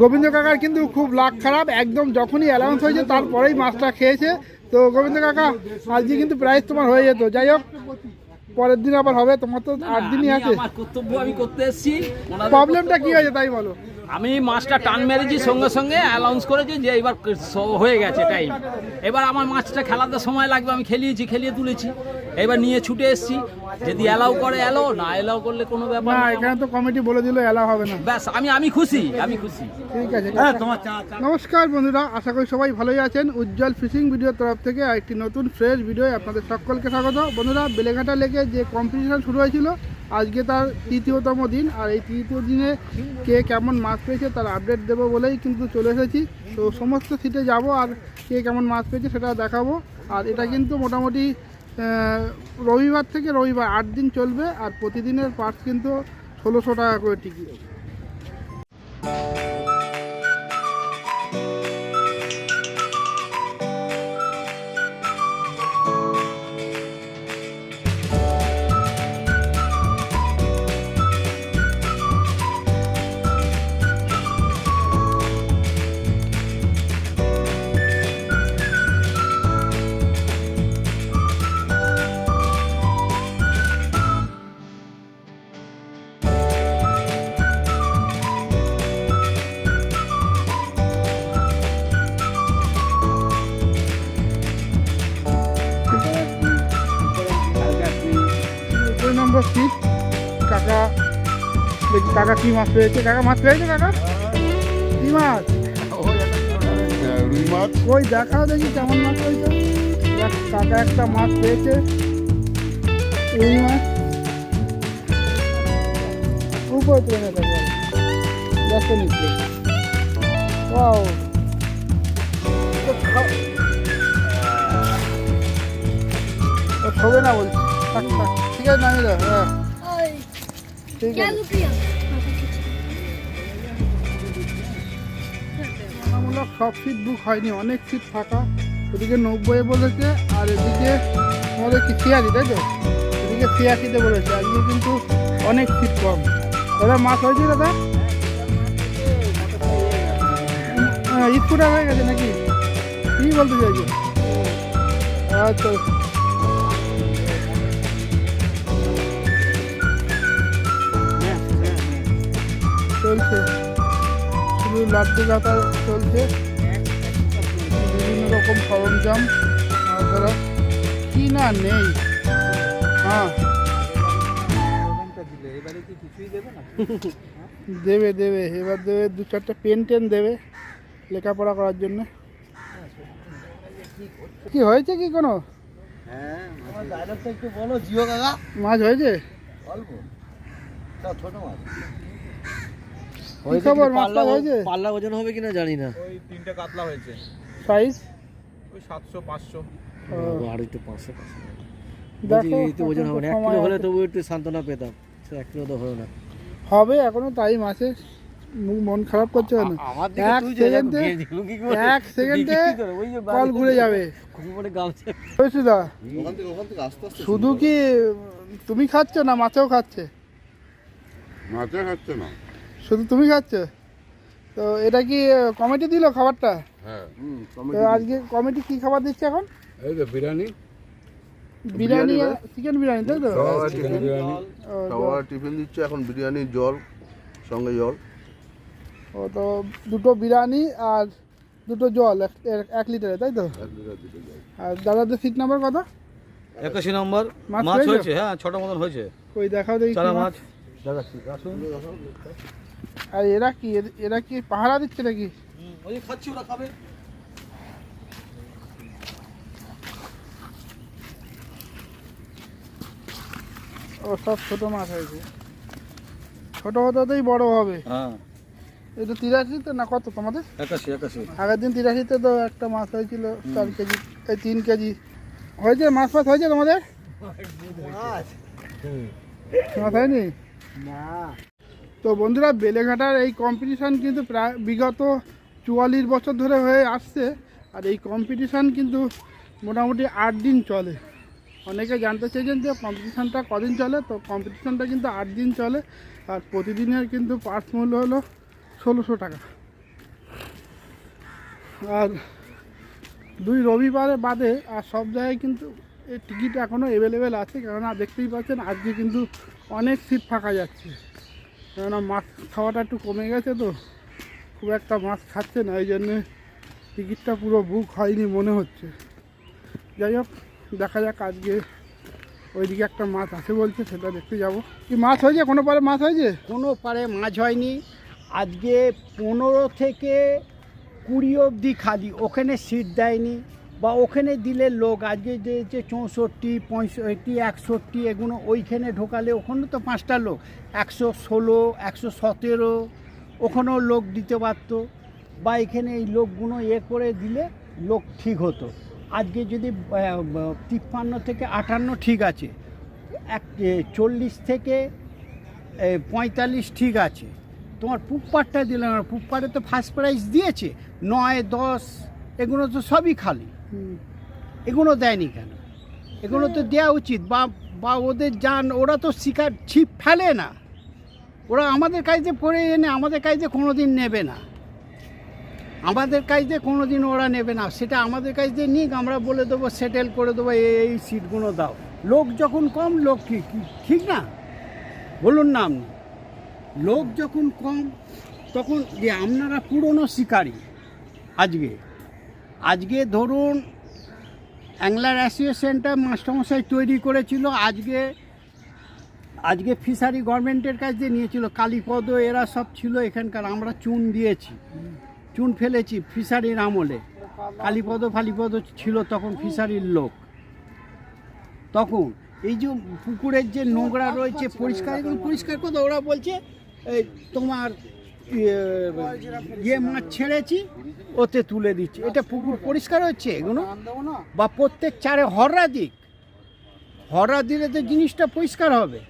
গোবিন্দ কাকার কিন্তু খুব লাখ খারাপ একদম যখনই অ্যালাউন্স হয়েছে তারপরেই মাছটা খেয়েছে। তো গোবিন্দ কাকা আজকে কিন্তু প্রাইস তোমার হয়ে যেত। যাই হোক পরের দিন আবার হবে তোমার তো আট দিনই আছে। কর্তব্য আমি করতে এসেছি। প্রবলেমটা কি হয়েছে তাই বলো। আমি মাছটা টান মেরেছি সঙ্গে সঙ্গে অ্যানাউন্স করেছি যে এবার স- হয়ে গেছে টাইম এবার আমার মাছটা খেলাতে সময় লাগবে আমি খেলিয়েছি খেলিয়ে তুলেছি। এবার নিয়ে ছুটে এসেছি। যদি অ্যালাউ করে এলো না অ্যালাউ করলে কোনো ব্যাপার না এখানে তো কমিটি বলে দিল এলা হবে না। ব্যাস আমি আমি খুশি আমি খুশি। ঠিক আছে নমস্কার বন্ধুরা আশা করি সবাই ভালোই আছেন। উজ্জ্বল ফিশিং ভিডিওর তরফ থেকে একটি নতুন ফ্রেশ ভিডিও আপনাদের সকলকে স্বাগত। বন্ধুরা বেলেঘাটা লেগে যে কম্পিটিশন শুরু হয়েছিল আজকে তার তৃতীয়তম দিন, আর এই তৃতীয় দিনে কে কেমন মাছ পেয়েছে তার আপডেট দেবো বলেই কিন্তু চলে এসেছি। তো সমস্ত সিটে যাব আর কে কেমন মাছ পেয়েছে সেটা দেখাবো। আর এটা কিন্তু মোটামুটি রবিবার থেকে রবিবার আট দিন চলবে, আর প্রতিদিনের পার্স কিন্তু ষোলোশো টাকা করে টিকিট কাকা কি মাছ পেয়েছে? কাকা মাছ পেয়েছে কাকা? কি মাছ? রুই মাছ ওই দেখাও দেখি কেমন মাছ দেখ, কাকা একটা মাছ পেয়েছে। রুই মাছ। উপরে তুলে নেবে দেখো নিচ্ছে ওয়াও। শোবে না বলছি। ঠিক আছে নামিয়ে দাও হ্যাঁ। ঠিক আছে। সব সিট বুক হয়নি, অনেক সিট ফাঁকা। ওদিকে নব্বই বলেছে, আর এদিকে আমাদের কি ছিয়াশি, তাই তো? এদিকে ছিয়াশিতে বলেছে, আজকে কিন্তু অনেক সিট কম। দাদা, মাছ হয়েছে দাদা? স্কুটার হয়ে গেছে নাকি? কি বলতে চাইছো? আচ্ছা। চলছে। শুধু লাড্ডু গাথা চলছে। বিভিন্ন রকম সরঞ্জাম তারা কি না নেই। হ্যাঁ। দেবে দেবে এবার দেবে দু চারটে পেন টেন দেবে লেখাপড়া করার জন্য। কি হয়েছে কি কোনো? একটু বলো জিও কাকা। মাছ হয়েছে? পাল্লা ওজন হবে কিনা জানি না। ওই তিনটে কাতলা হয়েছে। সাইজ ওই সাতশো পাঁচশো। আর একটু পাঁচশো পাঁচশো। দেখো বলছি, এই তো ওজন হবে না। এক কিলো হলে। তবু একটু সান্ত্বনা পেতাম। এক কিলো তো হলো না। হবে এখনও টাইম আছে। মুখ মন খারাপ করছে আমার এক সেকেন্ডে এক সেকেন্ডে কল ঘুরে যাবে। শুধু কি তুমি খাচ্ছ না মাছেও খাচ্ছে? মাছে খাচ্ছে না। শুধু তুমি খাচ্ছ? তো এটা কি কমিটি দিল খাবারটা? হ্যাঁ। তো আজকে কমিটি কি খাবার দিচ্ছে এখন? এই তো বিরিয়ানি। বিরিয়ানি চিকেন বিরিয়ানি তাই তো? ও, খাবার টিফিন দিচ্ছে এখন বিরিয়ানি জল সঙ্গে জল। ও তো দুটো বিরিয়ানি আর দুটো জল এক- লিটারে তাই তো? আর দাদাদের সিট নাম্বার কত? একাশি নম্বর। মাছ হয়েছে? হ্যাঁ ছোট মতন হয়েছে। ওই দেখাও দেখি চারা মাছ। আর এরা কি এর- এরা কি পাহারা দিচ্ছে নাকি? ওই খাচ্ছি ওরা খাবে। ও সব ছোট মাছ হয়েছে। ছোট হতেই বড় হবে। হ্যাঁ। এটা তিরাশিতে না কত তোমাদের? একাশি একাশি। আগের দিন তিরাশিতে তো একটা মাছ হয়েছিল চার কেজি এই তিন কেজি। হয়েছে? মাছ ফাছ হয়েছে তোমাদের? মাছ। হয়নি? তো বন্ধুরা বেলেঘাটার এই কম্পিটিশান কিন্তু প্রায় বিগত চুয়াল্লিশ বছর ধরে হয়ে আসছে আর এই কম্পিটিশান কিন্তু মোটামুটি আট দিন চলে। অনেকে জানতে চেয়েছেন যে কম্পিটিশানটা কদিন চলে? তো কম্পিটিশানটা কিন্তু আট দিন চলে আর প্রতিদিনের কিন্তু পার্স মূল্য হলো ষোলোশো টাকা। আর দুই রবিবারে বাদে আর সব জায়গায় কিন্তু এই টিকিট এখনও অ্যাভেলেবেল আছে। কেননা দেখতেই পাচ্ছেন, আজকে কিন্তু অনেক সিট ফাঁকা যাচ্ছে। কেননা মাছ খাওয়াটা একটু কমে গেছে তো। খুব একটা মাছ খাচ্ছে না, এই জন্যে টিকিটটা পুরো বুক হয়নি মনে হচ্ছে। যাই হোক, দেখা যাক আজকে ওইদিকে একটা মাছ আছে বলছে, সেটা দেখতে যাব। কি মাছ হয়েছে? কোনো পারে মাছ হয়েছে? কোনো পারে মাছ হয়নি। আজকে পনেরো থেকে কুড়ি অবধি খালি ওখানে সিট দেয়নি বা ওখানে দিলে লোক, আজকে যে চৌষট্টি, পঁয়ষট্টি, একষট্টি, এগুলো ওইখানে ঢোকালে ওখানে তো পাঁচটা লোক, একশো ষোলো, একশো সতেরো ওখানেও লোক দিতে পারতো বা এখানে এই লোকগুলো এ করে দিলে লোক ঠিক হতো। আজকে যদি তিপ্পান্ন থেকে আটান্ন ঠিক আছে, এক চল্লিশ থেকে পঁয়তাল্লিশ ঠিক আছে। তোমার পুপ্পারটা দিলে না পুপ্পারে তো ফার্স্ট প্রাইজ দিয়েছে, নয়, দশ, এগুলো তো সবই খালি। এগুলো দেয়নি কেন? এগুলো তো দেওয়া উচিত। বা বা ওদের যান, ওরা তো শিকার, ছিপ ফেলে না। ওরা আমাদের কাজে পড়ে এনে আমাদের কাজে কোনো দিন নেবে না। আমাদের কাজে কোনো দিন ওরা নেবে না। সেটা আমাদের কাজে নিক, আমরা বলে দেবো সেটেল করে দেবো, এই এই সিটগুলো দাও। লোক যখন কম, লোক কি, কি- ঠিক না? বলুন না আপনি। লোক যখন কম, তখন যে আপনারা পুরনো শিকারী আজকে। আজকে ধরুন অ্যাংলার অ্যাসোসিয়েশনটা মাস্টারমশাই তৈরি করেছিল, আজকে আজকে ফিশারি গভর্নমেন্টের কাছ দিয়ে নিয়েছিল। কালীপদ এরা সব ছিল এখানকার আমরা চুন দিয়েছি। চুন ফেলেছি ফিশারির আমলে। কালীপদ ফালিপদ ছিল তখন ফিশারির লোক। তখন এই যে পুকুরের যে নোংরা রয়েছে পরিষ্কার পরিষ্কার করতে ওরা বলছে এই তোমার ইয়ে, ইয়ে মাছ ছেড়েছি ওতে তুলে দিচ্ছি। এটা পুকুর পরিষ্কার হচ্ছে এগুলো? বা প্রত্যেক চারে হররা দিক। হররা দিলে তো জিনিসটা পরিষ্কার হবে।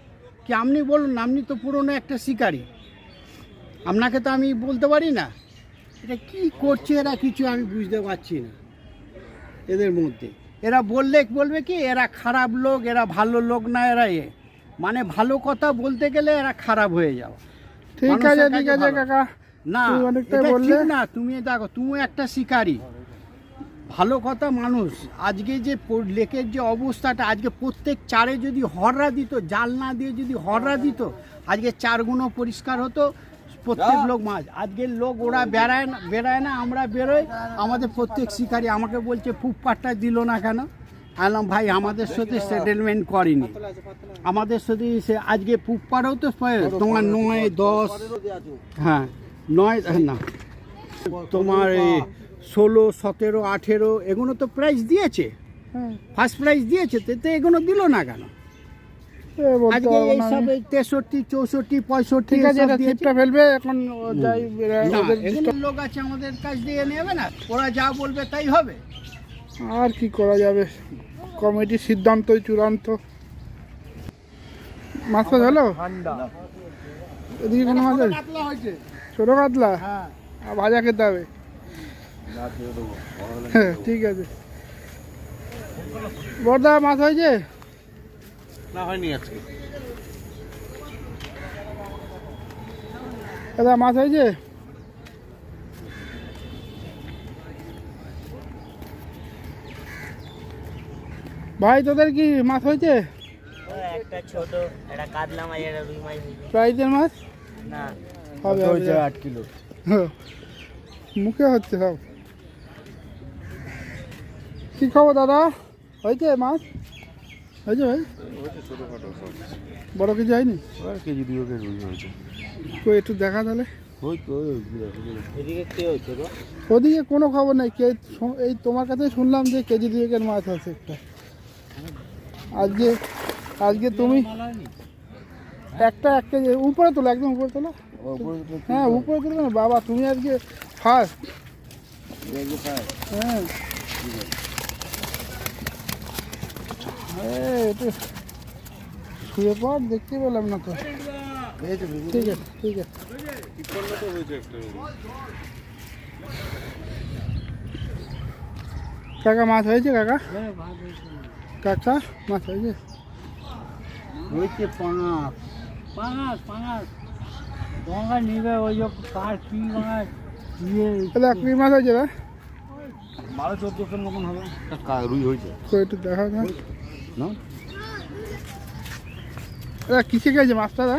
কি আপনি বলুন আপনি তো পুরনো একটা শিকারী। আপনাকে তো আমি বলতে পারি না। এটা কি করছে এরা কিছু আমি বুঝতে পারছি না এদের মধ্যে। এরা বললে বলবে কি এরা খারাপ লোক এরা ভালো লোক না এরা এ। মানে ভালো কথা বলতে গেলে এরা খারাপ হয়ে যাও ঠিক আছে ঠিক আছে কাকা। না বললে। না তুমি দেখো তুমি একটা শিকারী। ভালো কথা মানুষ আজকে যে লেকের যে অবস্থাটা আজকে প্রত্যেক চারে যদি হররা দিত জাল না দিয়ে যদি হররা দিত আজকে চারগুলো পরিষ্কার হতো প্রত্যেক লোক মাছ আজকের লোক ওরা বেড়ায় না বেড়ায় না আমরা বেরোই আমাদের প্রত্যেক শিকারী আমাকে বলছে ফুটপাটটা দিল না কেন? আলাম ভাই আমাদের সাথে সেটেলমেন্ট করেনি। আমাদের সাথে সে আজকে পুপ্পারও তো তোমার নয় দশ হ্যাঁ নয় না তোমার এই ষোলো সতেরো আঠেরো এগুলো তো প্রাইজ দিয়েছে। হ্যাঁ। ফার্স্ট প্রাইজ দিয়েছে তো তো এগুলো দিল না কেন? আজকে এইসব এই তেষট্টি চৌষট্টি পঁয়ষট্টি ফেলবে এখন লোক আছে আমাদের কাছ দিয়ে নেবে না ওরা যা বলবে তাই হবে। আর কি করা যাবে? কমিটির সিদ্ধান্তই চূড়ান্ত। মাছ ফাছ হলো এদিকে কোনো মাছ ছোটো কাতলা? হ্যাঁ। আর ভাজা খেতে হবে। হ্যাঁ ঠিক আছে। বর্দা মাছ হয়েছে? না হয়নি আজকে। দাদা মাছ হয়েছে? ভাই তোদের কি মাছ হয়েছে? একটা ছোট একটা কাতলা মাছ একটা রুই মাছ প্রাইজের মাছ? না। হবে কিলো। মুখে হচ্ছে সব। কি খবর দাদা? হয়েছে মাছ। হয়েছে ভাই। বড় কিছু হয়নি? কেজি দুটোকে রুই হয়েছে। একটু দেখা তাহলে। ওদিকে কোনো খবর নেই কে এই তোমার কাছে শুনলাম যে কেজি দুয়েকের মাছ আছে একটা। আজকে আজকে তুমি একটা এক কেজি উপরে তোলো একদম উপরে তোলো। হ্যাঁ উপরে তুলবে না বাবা তুমি আজকে ফার্স্ট হ্যাঁ। এই, একটু শুয়ে পর দেখতে পেলাম না তো। ঠিক আছে ঠিক আছে। কাকা মাছ হয়েছে কাকা? কাকা মাছ হয়েছে? হয়েছে পাঙাশ। পাঙাশ পাঙাশ। গঙ্গা নিবে ওই যে কার কি মাছ তাহলে কি মাছ হয়েছে না? বারো চোদ্দোশোর মতন হবে। রুই হয়েছে। তো একটু দেখা যায় না? দাদা কিসে গেছে মাছটা দা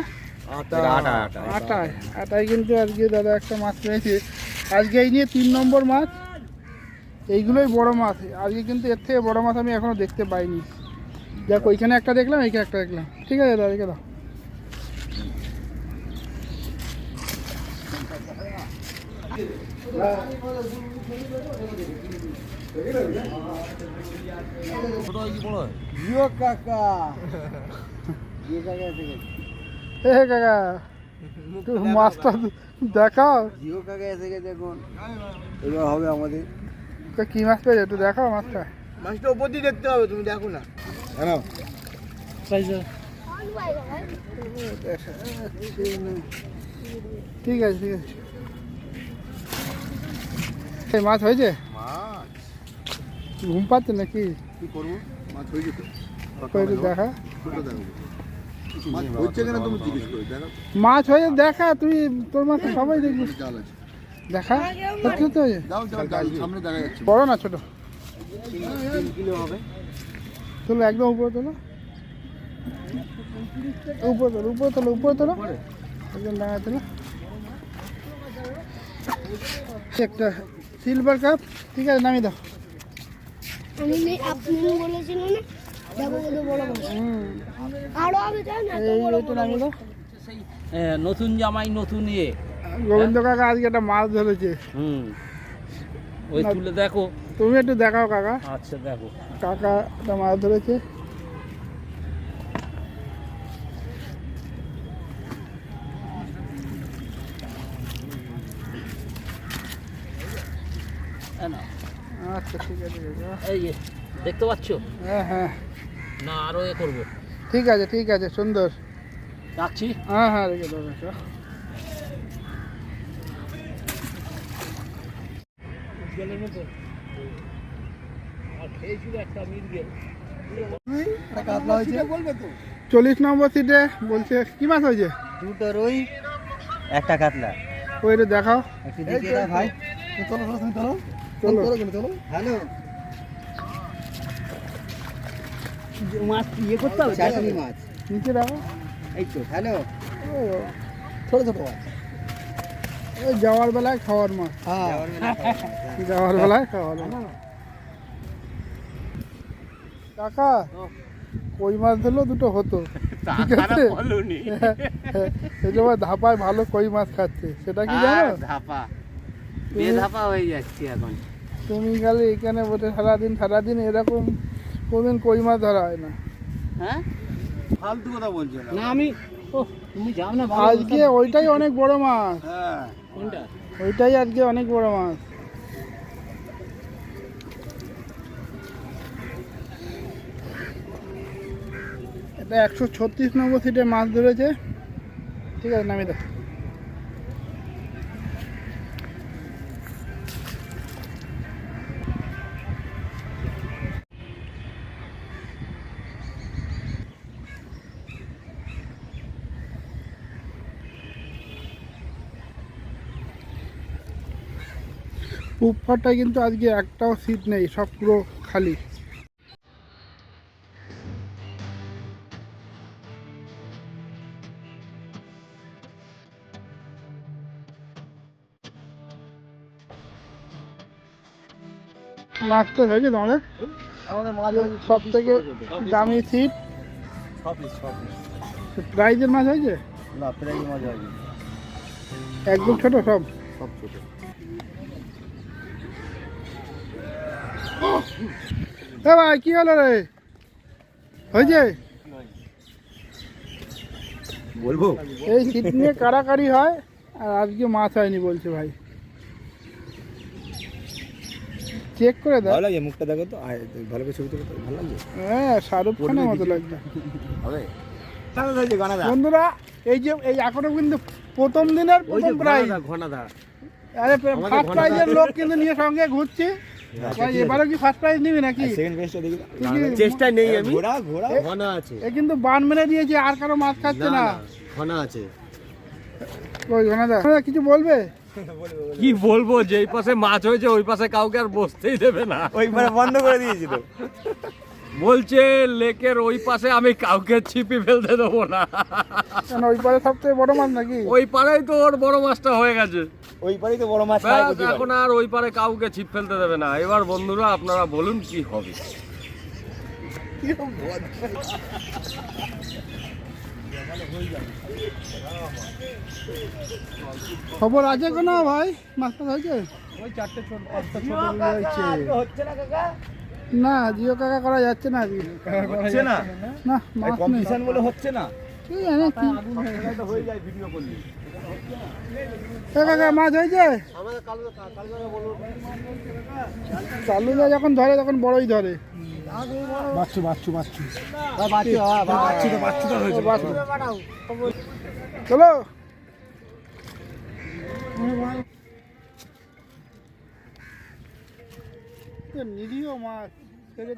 আটা। আটা আটা আটায় আটায় কিন্তু আজকে দাদা একটা মাছ পেয়েছে। আজকে এই নিয়ে তিন নম্বর মাছ। এইগুলোই বড় মাছ। আজকে কিন্তু এর থেকে বড় মাছ আমি এখনও দেখতে পাইনি। দেখ ওইখানে একটা দেখলাম এইখানে একটা দেখলাম। ঠিক আছে দাদা রেখে দাও। জিও কাকা এ কাকা মাছটা দেখাও জিও কাকা এসে গেছে এখন হবে আমাদের কি মাছ পেয়েছে একটু দেখাও মাছটা মাছটা উপর দিয়ে দেখতে হবে তুমি দেখো না হ্যাঁ ঠিক আছে ঠিক আছে মাছ হয়েছে? ঘুম পাচ্ছে নাকি? কি করব? মাছ হয়ে যেত দেখা। মাছ হচ্ছে কিনা তুমি জিজ্ঞেস করি দেখো। মাছ হয়েছে দেখা তুই তোর মাছ সবাই দেখবি। জাল আছে। দেখা সামনে যাচ্ছে। বড় না ছোট। তিন কিলো হবে তোলো একদম উপরে তোলো। উপরে তোলো উপরে তোলো উপরে তোলো। একদম ডাঙায় তোলো। একটা সিলভার কাপ ঠিক আছে নামিয়ে দাও। আমি নে- আপনি বলেছিল না? দেখো কত বড় মাছ আরও হবে তাই না? হ্যাঁ, নতুন জামাই নতুন ইয়ে গোবিন্দ কাকা আজকে একটা মাছ ধরেছে। হুম। ওই তুলে দেখো। তুমি একটু দেখাও কাকা। আচ্ছা দেখো। কাকা একটা মাছ ধরেছে এই নাও। আচ্ছা ঠিক আছে এই যে দেখতে পাচ্ছ? হ্যাঁ হ্যাঁ। না আরও এ করব। ঠিক আছে ঠিক আছে সুন্দর। রাখছি? হ্যাঁ হ্যাঁ রেখে দেবো চল্লিশ নম্বর সিটে বলছে কি মাছ হয়েছে? দুটো রুই একটা কাতলা। ওই দেখাও। ভাই। চলো হ্যালো। মাছ ইয়ে করতে হবে চাটনি মাছ। নিচে রাখো এই তো হ্যালো। ও, ছোট ছোট মাছ। ওই যাওয়ার বেলায় খাওয়ার মাছ। হ্যাঁ। যাওয়ার বেলায় খাওয়ার মাছ কাকা কই মাছ ধরলেও দুটো হতো। ঠিক আছে? এই ধাপায় ভালো কই মাছ খাচ্ছে সেটা কি জানো? ধাপা। তুমি- ধাপা হয়ে যাচ্ছে এখন। তুমি খালি এখানে বসে সারাদিন সারাদিন এরকম কোনদিন কই মাছ ধরা হয় না। হ্যাঁ? ফালতু কথা বলছো না আমি ও তুমি যাও না আজকে ওইটাই অনেক বড় মাছ। হ্যাঁ। কোনটা? ওইটাই আজকে অনেক বড় মাছ। এটা একশো ছত্রিশ নম্বর সিটে মাছ ধরেছে। ঠিক আছে নামিয়ে দাও। উপরটায় কিন্তু আজকে একটাও সিট নেই সব পুরো খালি। মাছ তো হয়েছে তোমাদের? সব থেকে দামি সিট প্রাইজের মাছ হয়েছে? না মাছ হবে একদম ছোট সব? সব ছোট। এ ভাই কি হলো রে? হয়েছে? বলব? এই সিট নিয়ে কাড়াকাড়ি হয় আর আজকে মাছ হয়নি বলছে ভাই। চেক করে দাও ভালো লাগে মুখটা দেখো তো ভালো করে ছবি তুলো ভালো লাগছে হ্যাঁ শাহরুখ খানের মতো লাগছে বন্ধুরা এই যে এই এখনও কিন্তু প্রথম দিনের প্রথম প্রাইজ ঘনা দা আরে ফার্স্ট প্রাইজের লোক কিন্তু নিয়ে সঙ্গে ঘুরছি। এবারও কি ফার্স্ট প্রাইজ নিবি নাকি? সেকেন্ড পেজটা দেখি। চেষ্টা নেই আমি? ঘোড়া ঘোড়া। ঘনা আছে। এ কিন্তু বান মেরে দিয়েছে আর কারও মাছ খাচ্ছে না। ঘনা আছে। ওই ঘনাদা ঘনাদা কিছু বলবে? কি বলব যেই পাশে মাছ হয়েছে ওই পাশে কাউকে আর বসতেই দেবে না। ওই পারে বন্ধ করে দিয়েছিল। বলছে লেকের ওই পাশে আমি কাউকে ছিপি ফেলতে দেবো না। ওই পারে সবথেকে বড় মাছ নাকি? ওই পারেই তো ওর বড় মাছটা হয়ে গেছে। ওই পারেই তো বড় মাছ। এখন আর ওই পারে কাউকে ছিপ ফেলতে দেবে না। এবার বন্ধুরা আপনারা বলুন কি হবে? খবর আছে কোনো ভাই? মাছ টাছ হয়েছে ওই চারটে ছোট পাঁচটা ছোট হয়েছে হচ্ছে না কাকা? না জিও কাকা করা যাচ্ছে না হচ্ছে না? না কম্পিটিশন বলে হচ্ছে না? কি? জানে হয়ে যায় ভিডিও করলে। এ কাকা মাছ হয়েছে? চালুদা যখন ধরে তখন বড়ই ধরে। বাচ্চু বাচ্চু বাচ্চু। বাচ্চু বাচ্চু। তো বাচ্চু তো চলো। এ নিরীহ মাছ ছেড়ে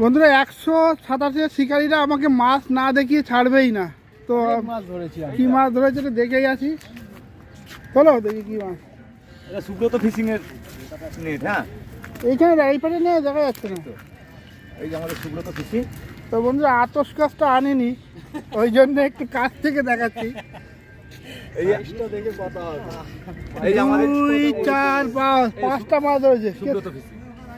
বন্ধুরা একশো সাতাশের শিকারীরা আমাকে মাছ না দেখিয়ে ছাড়বেই না। তো মাছ ধরেছি কি মাছ ধরেছে এটা দেখেই আছি চলো দেখি কি মাছ। এটা সুব্রত ফিশিং এর নেট হ্যাঁ? এইখানে এই পারে নিয়ে দেখা যাচ্ছে না। এই যে আমাদের সুব্রত ফিশিং তো বন্ধুরা আতস কাজটা আনিনি ওই জন্য একটু কাছ থেকে দেখাচ্ছি। দেখে দুই চার পাঁচ পাঁচটা মাছ ধরেছে। সুব্রত ফিশিং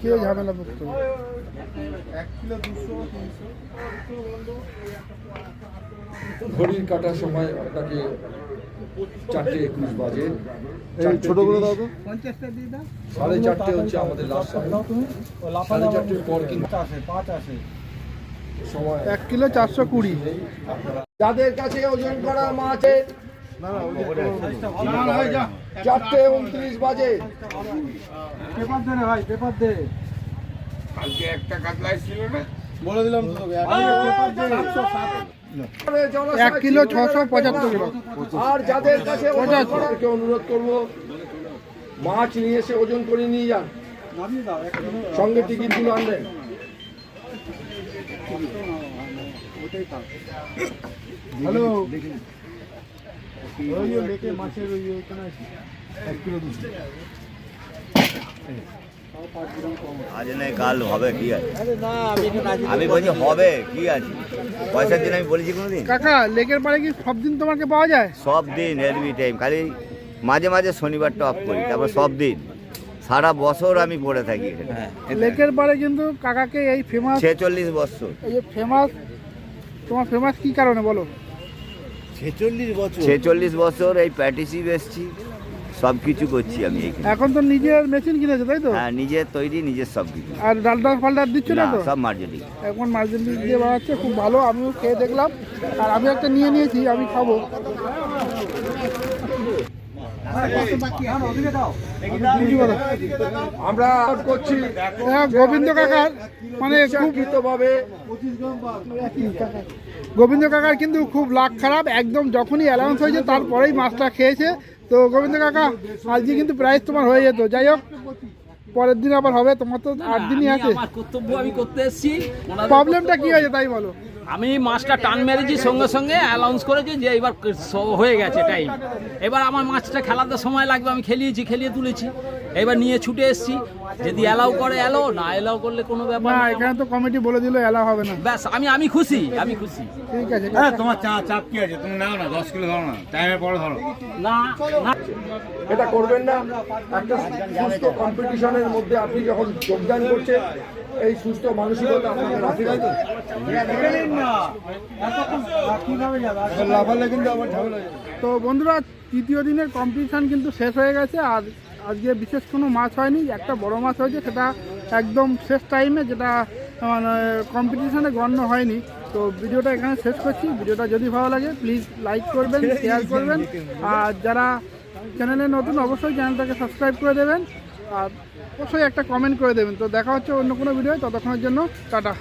কে ঝামেলা করতে ঘড়ির কাটার সময় আপনাকে চারটে একুশ বাজে। ছোট করে দাও তো। পঞ্চাশটা দিয়ে দাও সাড়ে চারটে হচ্ছে আমাদের লাস্ট সাড়ে চারটের পর কিন্তু পাঁচ আসে সময় এক কিলো চারশো কুড়ি। যাদের কাছে ওজন করা মাছের চারটে উনত্রিশ বাজে। পেপার দে ভাই পেপার দে। বলে দিলাম তো এক কিলো ছশো পঁচাত্তর আর যাদের কাছে অনুরোধ করব মাছ নিয়ে এসে ওজন করে নিয়ে যান। সঙ্গে টিকিটগুলো আনবেন। হ্যালো। ওই লেকে মাছের ওই ওইখানে এক কিলো দুশো আজ নয় কাল হবে কি আছে? আমি বলছি হবে কি আছে? পয়সার জন্য আমি বলেছি কোনোদিন? কাকা লেকের পাড়ে কি সব দিন তোমাকে পাওয়া যায়? সব দিন এভরি টাইম খালি মাঝে মাঝে শনিবারটা অফ করি তারপর সব দিন। সারা বছর আমি পড়ে থাকি লেকের পাড়ে কিন্তু কাকাকে এই ফেমাস ছেচল্লিশ বছর। এই ফেমাস তোমার ফেমাস কি কারণে বলো? ছেচল্লিশ বছর। এই প্যাটিসি বেসছি সব কিছু করছি আমি এখন তো নিজের মেশিন কিনেছে তাই তো? হ্যাঁ নিজের তৈরি নিজের সব কিছু। আর ডালটা ফালটা দিচ্ছ না তো? সব মার্জেন্টিং এখন মার্জিন দিয়ে বানাচ্ছে খুব ভালো আমিও খেয়ে দেখলাম। আর আমি একটা নিয়ে নিয়েছি আমি খাব? আমরা করছি হ্যাঁ, গোবিন্দ কাকার মানে খুব ভাবে গোবিন্দ কাকার কিন্তু খুব লাখ খারাপ একদম যখনই অ্যালাউন্স হয়েছে তারপরেই মাছটা খেয়েছে। তো গোবিন্দ কাকা আজকে কিন্তু প্রাইস তোমার হয়ে যেত। যাই হোক পরের দিন আবার হবে তোমার তো আট দিনই আছে। কর্তব্য আমি করতে এসেছি। প্রবলেমটা কি হয়েছে তাই বলো। আমি মাছটা টান মেরেছি সঙ্গে সঙ্গে অ্যালাউন্স করেছি যে এবার হয়ে গেছে টাইম এবার আমার মাছটা খেলাতে সময় লাগবে, আমি খেলিয়েছি, খেলিয়ে তুলেছি। এবার নিয়ে ছুটে এসেছি। যদি অ্যালাউ করে এলো না এলাও করলে কোনো ব্যাপার না এখানে তো কমিটি বলে দিল এলা হবে না। ব্যাস আমি আমি খুশি আমি খুশি। ঠিক আছে হ্যাঁ তোমার চা চাপ কি আছে? তুমি নাও না দশ কিলো ধরো না টাইমে পরে ধরো। না না। এটা করবেন না। একটা সুস্থ কম্পিটিশনের মধ্যে আপনি যখন যোগদান করছেন এই সুস্থ মানসিকতা আপনাকে লাফালে কিন্তু আবার ঝামেলা যাবে। তো বন্ধুরা তৃতীয় দিনের কম্পিটিশান কিন্তু শেষ হয়ে গেছে আর আজকে বিশেষ কোনো মাছ হয়নি, একটা বড় মাছ হয়েছে, সেটা একদম শেষ টাইমে যেটা কম্পিটিশানে গণ্য হয়নি। তো ভিডিওটা এখানে শেষ করছি। ভিডিওটা যদি ভালো লাগে প্লিজ লাইক করবেন শেয়ার করবেন। আর যারা চ্যানেলে নতুন, অবশ্যই চ্যানেলটাকে সাবস্ক্রাইব করে দেবেন। আর অবশ্যই একটা কমেন্ট করে দেবেন। তো দেখা হচ্ছে অন্য কোনো ভিডিও ততক্ষণের জন্য, টাটা।